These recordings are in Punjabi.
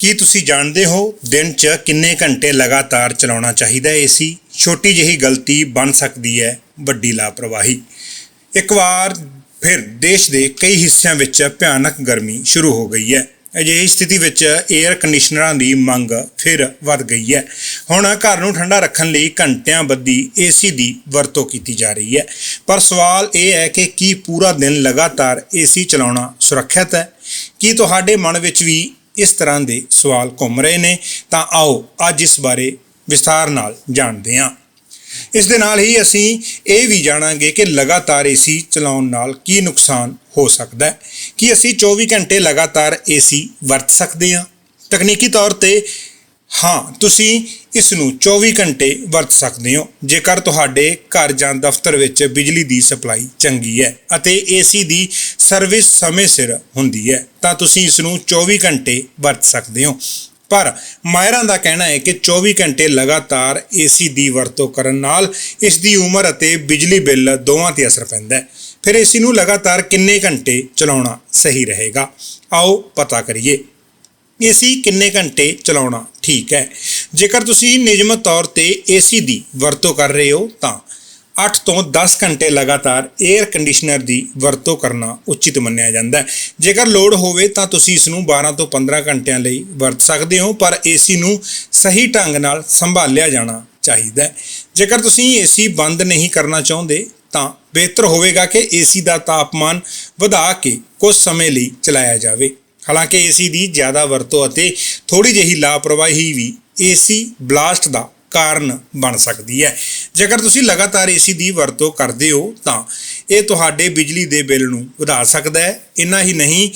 ਕੀ ਤੁਸੀਂ ਜਾਣਦੇ ਹੋ ਦਿਨ 'ਚ ਕਿੰਨੇ ਘੰਟੇ ਲਗਾਤਾਰ ਚਲਾਉਣਾ ਚਾਹੀਦਾ ਹੈ ਏਸੀ ਛੋਟੀ ਜਿਹੀ ਗਲਤੀ ਬਣ ਸਕਦੀ ਹੈ, ਵੱਡੀ ਲਾਪਰਵਾਹੀ। ਇੱਕ ਵਾਰ ਫਿਰ ਦੇਸ਼ ਦੇ ਕਈ ਹਿੱਸਿਆਂ ਵਿੱਚ ਭਿਆਨਕ ਗਰਮੀ ਸ਼ੁਰੂ ਹੋ ਗਈ ਹੈ। ਅਜਿਹੀ ਸਥਿਤੀ ਵਿੱਚ 에ਅਰ ਕੰਡੀਸ਼ਨਰਾਂ ਦੀ ਮੰਗ ਫਿਰ ਵੱਧ ਗਈ ਹੈ। ਹੁਣ ਘਰ ਨੂੰ ਠੰਡਾ ਰੱਖਣ ਲਈ ਘੰਟਿਆਂ ਬੱਧੀ ਏਸੀ ਦੀ ਵਰਤੋਂ ਕੀਤੀ ਜਾ ਰਹੀ ਹੈ। ਪਰ ਸਵਾਲ ਇਹ ਹੈ ਕਿ ਕੀ ਪੂਰਾ ਦਿਨ ਲਗਾਤਾਰ ਏਸੀ ਚਲਾਉਣਾ ਸੁਰੱਖਿਅਤ ਹੈ? ਕੀ ਤੁਹਾਡੇ ਮਨ ਵਿੱਚ ਵੀ ਇਸ ਤਰ੍ਹਾਂ ਦੇ ਸਵਾਲ ਘੁੰਮ ਰਹੇ ਨੇ, ਤਾਂ ਆਓ ਅੱਜ ਇਸ ਬਾਰੇ ਵਿਸਥਾਰ ਨਾਲ ਜਾਣਦੇ ਹਾਂ। ਇਸ ਦੇ ਨਾਲ ਹੀ ਅਸੀਂ ਇਹ ਵੀ ਜਾਣਾਂਗੇ ਕਿ ਲਗਾਤਾਰ ਏਸੀ ਚਲਾਉਣ ਨਾਲ ਕੀ ਨੁਕਸਾਨ ਹੋ ਸਕਦਾ ਹੈ, ਕੀ ਅਸੀਂ 24 ਘੰਟੇ ਲਗਾਤਾਰ ਏਸੀ ਵਰਤ ਸਕਦੇ ਹਾਂ। ਤਕਨੀਕੀ ਤੌਰ ਤੇ, ਹਾਂ, ਤੁਸੀਂ ਇਸ ਨੂੰ 24 ਘੰਟੇ ਵਰਤ ਸਕਦੇ ਹੋ, ਜੇਕਰ ਤੁਹਾਡੇ ਘਰ ਜਾਂ ਦਫ਼ਤਰ ਵਿੱਚ ਬਿਜਲੀ ਦੀ ਸਪਲਾਈ ਚੰਗੀ ਹੈ ਅਤੇ ਏਸੀ ਦੀ ਸਰਵਿਸ ਸਮੇਂ ਸਿਰ ਹੁੰਦੀ ਹੈ, ਤਾਂ ਤੁਸੀਂ ਇਸ ਨੂੰ 24 ਘੰਟੇ ਵਰਤ ਸਕਦੇ ਹੋ। ਪਰ ਮਾਇਰਾਂ ਦਾ ਕਹਿਣਾ ਹੈ ਕਿ 24 ਘੰਟੇ ਲਗਾਤਾਰ ਏਸੀ ਦੀ ਵਰਤੋਂ ਕਰਨ ਨਾਲ ਇਸ ਦੀ ਉਮਰ ਅਤੇ ਬਿਜਲੀ ਬਿੱਲ ਦੋਵਾਂ ਤੇ ਅਸਰ ਪੈਂਦਾ ਹੈ। ਫਿਰ ਏਸੀ ਨੂੰ ਲਗਾਤਾਰ ਕਿੰਨੇ ਘੰਟੇ ਚਲਾਉਣਾ ਸਹੀ ਰਹੇਗਾ? ਆਓ ਪਤਾ ਕਰੀਏ। ਏਸੀ ਕਿੰਨੇ ਘੰਟੇ ਚਲਾਉਣਾ ਠੀਕ ਹੈ? ਜੇਕਰ ਤੁਸੀਂ ਨਿਯਮਤ ਤੌਰ ਤੇ ਏਸੀ ਦੀ ਵਰਤੋਂ ਕਰ ਰਹੇ ਹੋ, ਤਾਂ 8 ਤੋਂ 10 ਘੰਟੇ ਲਗਾਤਾਰ 에ਅਰ ਕੰਡੀਸ਼ਨਰ ਦੀ ਵਰਤੋਂ ਕਰਨਾ ਉਚਿਤ ਮੰਨਿਆ ਜਾਂਦਾ ਹੈ। ਜੇਕਰ ਲੋੜ ਹੋਵੇ ਤਾਂ ਤੁਸੀਂ ਇਸ ਨੂੰ 12 ਤੋਂ 15 ਘੰਟਿਆਂ ਲਈ ਵਰਤ ਸਕਦੇ ਹੋ, ਪਰ ਏਸੀ ਨੂੰ ਸਹੀ ਢੰਗ ਨਾਲ ਸੰਭਾਲਿਆ ਜਾਣਾ ਚਾਹੀਦਾ ਹੈ। ਜੇਕਰ ਤੁਸੀਂ ਏਸੀ ਬੰਦ ਨਹੀਂ ਕਰਨਾ ਚਾਹੁੰਦੇ, ਤਾਂ ਬਿਹਤਰ ਹੋਵੇਗਾ ਕਿ ਏਸੀ ਦਾ ਤਾਪਮਾਨ ਵਧਾ ਕੇ ਕੁਝ ਸਮੇਂ ਲਈ ਚਲਾਇਆ ਜਾਵੇ। ਹਾਲਾਂਕਿ ਏਸੀ ਦੀ ਜ਼ਿਆਦਾ ਵਰਤੋਂ ਅਤੇ ਥੋੜੀ ਜਿਹੀ ਲਾਪਰਵਾਹੀ ਵੀ ਏਸੀ ਬਲਾਸਟ ਦਾ ਕਾਰਨ ਬਣ ਸਕਦੀ ਹੈ। ਜੇਕਰ ਤੁਸੀਂ ਲਗਾਤਾਰ ਏਸੀ ਦੀ ਵਰਤੋਂ ਕਰਦੇ ਹੋ, ਤਾਂ ਇਹ ਤੁਹਾਡੇ ਬਿਜਲੀ ਦੇ ਬਿੱਲ ਨੂੰ ਵਧਾ ਸਕਦਾ ਹੈ। ਇੰਨਾ ਹੀ ਨਹੀਂ,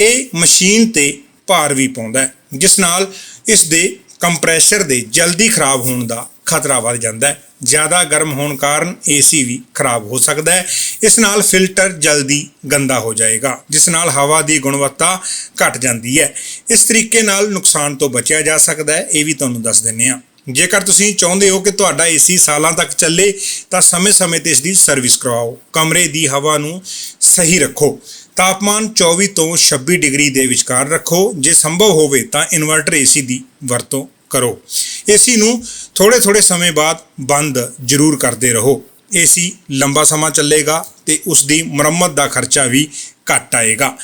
ਇਹ ਮਸ਼ੀਨ ਤੇ ਭਾਰ ਵੀ ਪਾਉਂਦਾ ਹੈ, ਜਿਸ ਨਾਲ ਇਸ ਦੇ ਕੰਪਰੈਸ਼ਰ ਦੇ ਜਲਦੀ ਖਰਾਬ ਹੋਣ ਦਾ ਖਤਰਾ ਵੱਧ ਜਾਂਦਾ ਹੈ। ਜ਼ਿਆਦਾ ਗਰਮ ਹੋਣ ਕਾਰਨ ਏਸੀ ਵੀ ਖਰਾਬ ਹੋ ਸਕਦਾ ਹੈ। ਇਸ ਨਾਲ ਫਿਲਟਰ ਜਲਦੀ ਗੰਦਾ ਹੋ ਜਾਏਗਾ, ਜਿਸ ਨਾਲ ਹਵਾ ਦੀ ਗੁਣਵੱਤਾ ਘਟ ਜਾਂਦੀ ਹੈ। ਇਸ ਤਰੀਕੇ ਨਾਲ ਨੁਕਸਾਨ ਤੋਂ ਬਚਿਆ ਜਾ ਸਕਦਾ ਹੈ, ਇਹ ਵੀ ਤੁਹਾਨੂੰ ਦੱਸ ਦਿੰਨੇ ਆ ਜੇਕਰ ਤੁਸੀਂ ਚਾਹੁੰਦੇ ਹੋ ਕਿ ਤੁਹਾਡਾ ਏਸੀ ਸਾਲਾਂ ਤੱਕ ਚੱਲੇ, ਤਾਂ ਸਮੇਂ-ਸਮੇਂ ਤੇ ਇਸ ਦੀ ਸਰਵਿਸ ਕਰਵਾਓ। ਕਮਰੇ ਦੀ ਹਵਾ ਨੂੰ ਸਹੀ ਰੱਖੋ। ਤਾਪਮਾਨ 24 ਤੋਂ 26 ਡਿਗਰੀ ਦੇ ਵਿਚਕਾਰ ਰੱਖੋ। ਜੇ ਸੰਭਵ ਹੋਵੇ ਤਾਂ ਇਨਵਰਟਰ ਏਸੀ ਦੀ ਵਰਤੋਂ ਕਰੋ। ਏਸੀ ਨੂੰ ਥੋੜੇ-ਥੋੜੇ ਸਮੇਂ ਬਾਅਦ ਬੰਦ ਜ਼ਰੂਰ ਕਰਦੇ ਰਹੋ। ਏਸੀ ਲੰਬਾ ਸਮਾਂ ਚੱਲੇਗਾ ਤੇ ਉਸ ਦੀ ਮੁਰੰਮਤ ਦਾ ਖਰਚਾ ਵੀ ਘੱਟ ਆਏਗਾ।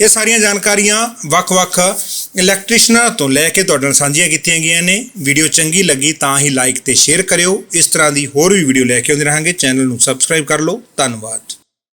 ਇਹ ਸਾਰੀਆਂ ਜਾਣਕਾਰੀਆਂ ਵੱਖ-ਵੱਖ ਇਲੈਕਟ੍ਰੀਸ਼ਨਾਂ ਤੋਂ ਲੈ ਕੇ ਤੁਹਾਡੇ ਨਾਲ ਸਾਂਝੀਆਂ ਕੀਤੀਆਂ ਗਈਆਂ ਨੇ। ਵੀਡੀਓ ਚੰਗੀ ਲੱਗੀ ਤਾਂ ਹੀ ਲਾਈਕ ਤੇ ਸ਼ੇਅਰ ਕਰਿਓ। ਇਸ ਤਰ੍ਹਾਂ ਦੀ ਹੋਰ ਵੀ ਵੀਡੀਓ ਲੈ ਕੇ ਆਉਂਦੇ ਰਹਾਂਗੇ। ਚੈਨਲ ਨੂੰ ਸਬਸਕ੍ਰਾਈਬ ਕਰ ਲਓ। ਧੰਨਵਾਦ।